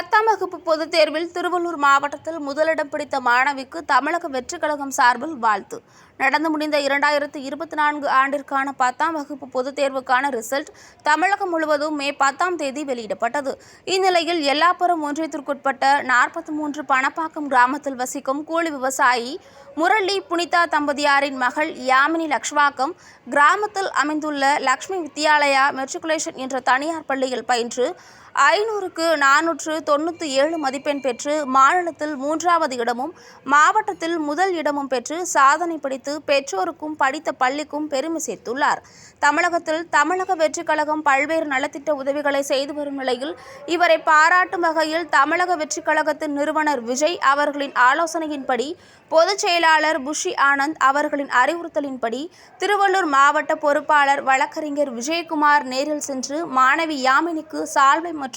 பத்தாம் வகுப்பு பொதுத் தேர்வில் திருவள்ளூர் மாவட்டத்தில் முதலிடம் பிடித்த மாணவிக்கு தமிழக வெற்றிக் கழகம் சார்பில் வாழ்த்து. நடந்து முடிந்த இரண்டாயிரத்து இருபத்தி நான்கு ஆண்டிற்கான பத்தாம் வகுப்பு பொதுத் தேர்வுக்கான ரிசல்ட் தமிழகம் முழுவதும் மே பத்தாம் தேதி வெளியிடப்பட்டது. இந்நிலையில் எல்லாப்புறம் ஒன்றியத்திற்குட்பட்ட நாற்பத்தி மூன்று பணப்பாக்கம் கிராமத்தில் வசிக்கும் கூலி விவசாயி முரளி புனிதா தம்பதியாரின் மகள் யாமினி லக்ஷ்வாக்கம் கிராமத்தில் அமைந்துள்ள லக்ஷ்மி வித்யாலயா மெட்ரிகுலேஷன் என்ற தனியார் பள்ளியில் பயின்று ஐநூறுக்கு நானூற்று தொண்ணூற்றி ஏழு மதிப்பெண் பெற்று மாநிலத்தில் மூன்றாவது இடமும் மாவட்டத்தில் முதல் இடமும் பெற்று சாதனை படித்து பெற்றோருக்கும் படித்த பள்ளிக்கும் பெருமை சேர்த்துள்ளார். தமிழகத்தில் தமிழக வெற்றிக் கழகம் பல்வேறு நலத்திட்ட உதவிகளை செய்து வரும் நிலையில் இவரை பாராட்டும் வகையில் தமிழக வெற்றிக் கழகத்தின் நிறுவனர் விஜய் அவர்களின் ஆலோசனையின்படி பொதுச் செயலாளர் புஷி ஆனந்த் அவர்களின் அறிவுறுத்தலின்படி திருவள்ளூர் மாவட்ட பொறுப்பாளர் வழக்கறிஞர் விஜயகுமார் நேரில் சென்று மாணவி யாமினிக்கு சால்வை மற்றும்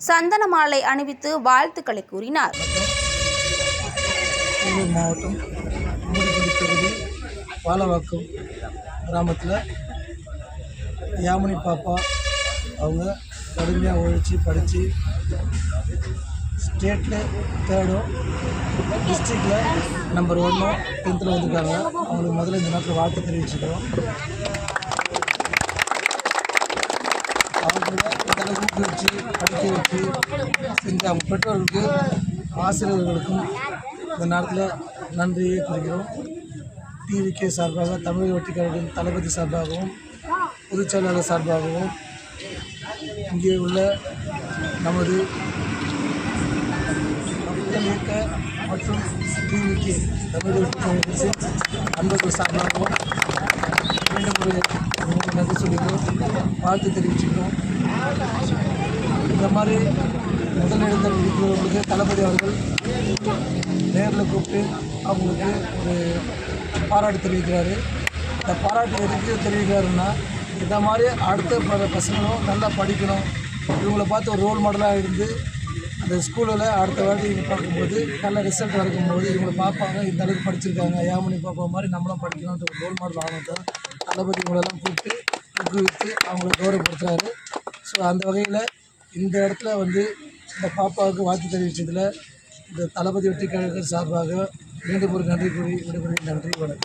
சந்தன மாலை அணிவித்து வாழ்த்துக்களை கூறினார். மாவட்டம் தொகுதி பாலவாக்கம் கிராமத்தில் யாமினி பாப்பா அவங்க கடுமையாக உழைச்சி படித்து ஸ்டேட்டில் தேர்டும் டிஸ்ட்ரிக்டில் நம்பர் ஒன்றும் டென்த்தில் வந்திருக்காங்க. அவங்களுக்கு முதல்ல இந்த நாட்டில் வாழ்த்து தெரிவிச்சுக்கிறோம் அவங்கள இதெல்லாம் ஊக்குவிச்சு படிக்க வச்சு செஞ்ச அவங்க பெற்றோர்களுக்கு ஆசிரியர்களுக்கும் இந்த நேரத்தில் நன்றியை குறிக்கிறோம் டிவிகே சார்பாக தமிழக வெட்டிக்காரர்கள் தளபதி சார்பாகவும் பொதுச் செயலாளர் சார்பாகவும் இங்கே உள்ள நமது மக்கள் இயக்க மற்றும் டிவிகே தமிழக வெட்டிக்காரர்கள் அன்பர்கள் சார்பாகவும் மீண்டும் ஒரு நன்றி சொல்லிக்கிறோம். வாழ்த்து தெரிவிச்சுக்கிறோம். இந்த மாதிரி முதலிடத்தில் இருக்கிறவங்களுக்கு தளபதி அவர்கள். நேரில் கூப்பிட்டு அவங்களுக்கு ஒரு பாராட்டு தெரிவிக்கிறாரு. இந்த பாராட்டு எதுக்கு தெரிவிக்கிறாருன்னா இந்த மாதிரி அடுத்த பசங்களும் நல்லா படிக்கணும். இவங்களை பார்த்து ஒரு ரோல் மாடலாக இருந்து அந்த ஸ்கூலில் அடுத்த வாட்டி இவங்க பார்க்கும்போது நல்ல ரிசல்ட் இருக்கும்போது இவங்களை பார்ப்பாங்க. இந்த அளவுக்கு படிச்சிருக்காங்க. ஏமனி பாப்பா மாதிரி நம்மளும் படிக்கணுன்ற ஒரு ரோல் மாடல் ஆகும் தான் தளபதி இவங்களெல்லாம் கூப்பிட்டு ஊக்குவித்து அவங்களை கௌரவப்படுத்துகிறாரு ஸோ அந்த வகையில் இந்த இடத்துல வந்து இந்த பாப்பாவுக்கு வாழ்த்து தெரிவித்ததில் இந்த தளபதி வெற்றி கழகம் சார்பாக மீண்டும் ஒரு நன்றி கூறி விடைபெறுகிறேன். நன்றி வணக்கம்.